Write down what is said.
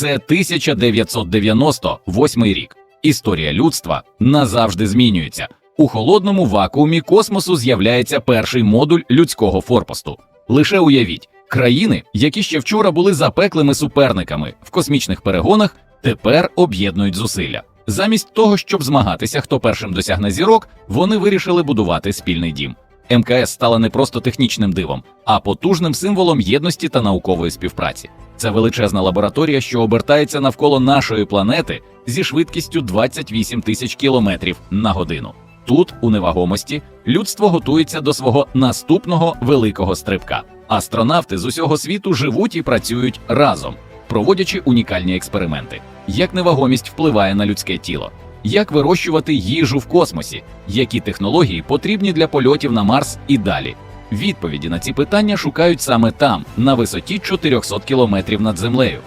Це 1998 рік. Історія людства назавжди змінюється. У холодному вакуумі космосу з'являється перший модуль людського форпосту. Лише уявіть, країни, які ще вчора були запеклими суперниками в космічних перегонах, тепер об'єднують зусилля. Замість того, щоб змагатися, хто першим досягне зірок, вони вирішили будувати спільний дім. МКС стала не просто технічним дивом, а потужним символом єдності та наукової співпраці. Це величезна лабораторія, що обертається навколо нашої планети зі швидкістю 28 тисяч кілометрів на годину. Тут, у невагомості, людство готується до свого наступного великого стрибка. Астронавти з усього світу живуть і працюють разом, проводячи унікальні експерименти. Як невагомість впливає на людське тіло? Як вирощувати їжу в космосі? Які технології потрібні для польотів на Марс і далі? Відповіді на ці питання шукають саме там, на висоті 400 кілометрів над землею.